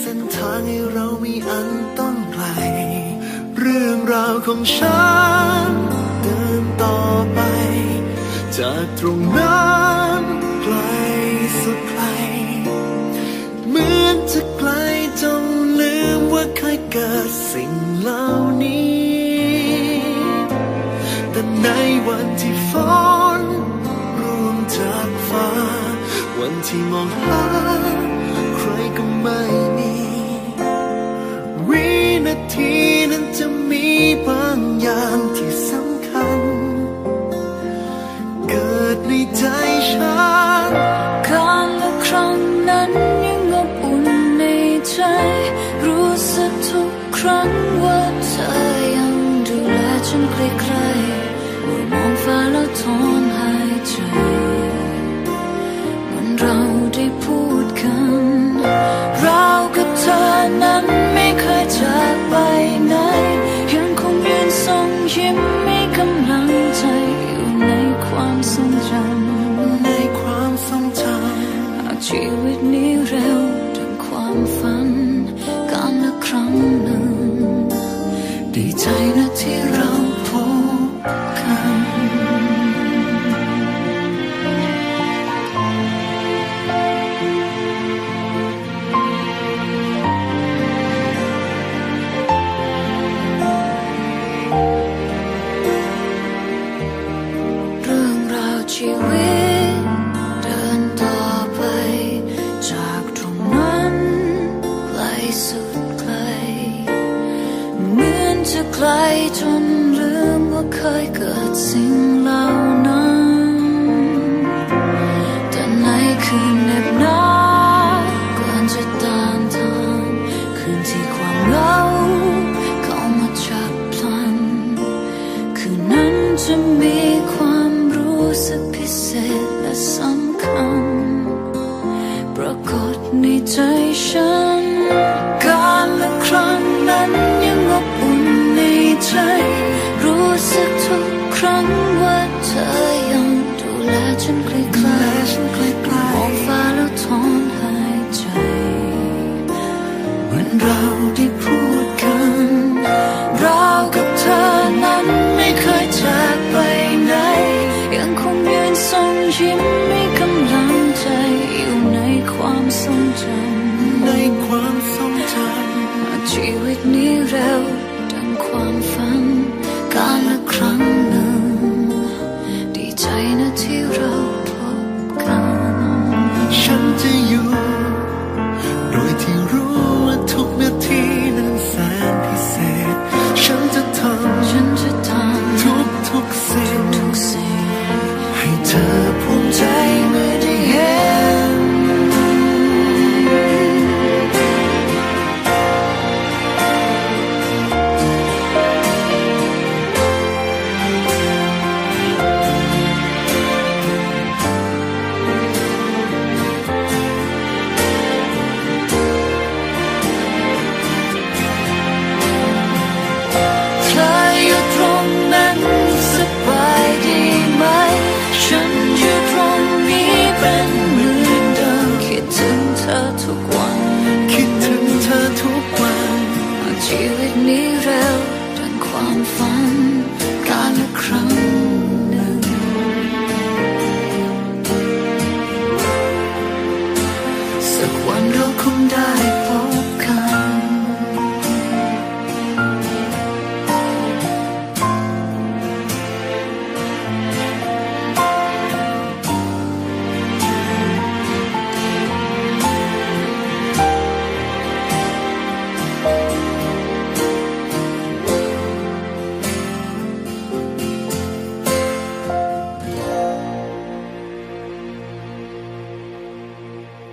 เส้นทางให้เรามีอันต้องไกล เรื่องราวของฉันเดินต่อไป จากตรงนั้นไกลสุดไกล เหมือนจะไกลจนลืมว่าเคยเกิดสิ่งเหล่านี้ แต่ในวันที่ฝนร่วงจากฟ้า วันที่มองหาใครก็ไม่ ทีนั้นจะมีบางอย่างที่สำคัญ เกิดในใจฉันการละครั้งนั้นยังอบอุ่นในใจ รู้สึกทุกครั้งว่าเธอยังดูแลฉันใกล้ๆเมื่อมองฟ้าแล้วถอน ยิ้มให้กำลังใจอยู่ในความทรงจำในความทรงจำหากชีวิตนี้เร็วดังความฝันการละครั้งหนึ่งดีใจนะที่เรา สุดไกล เหมือนจะไกลจนลืมว่าเคยเกิดสิ่ง รากฏในใจฉัน การละครั้งนั้นยังอบอุ่นในใจ รู้สึกทุกครั้งว่าเธอยังดูแลฉันใกล้ำและฉันใกล้ๆมองฟ้าแล้วถอนหายใจเหมือนเราได้พูด ค ฝันการละครั้ง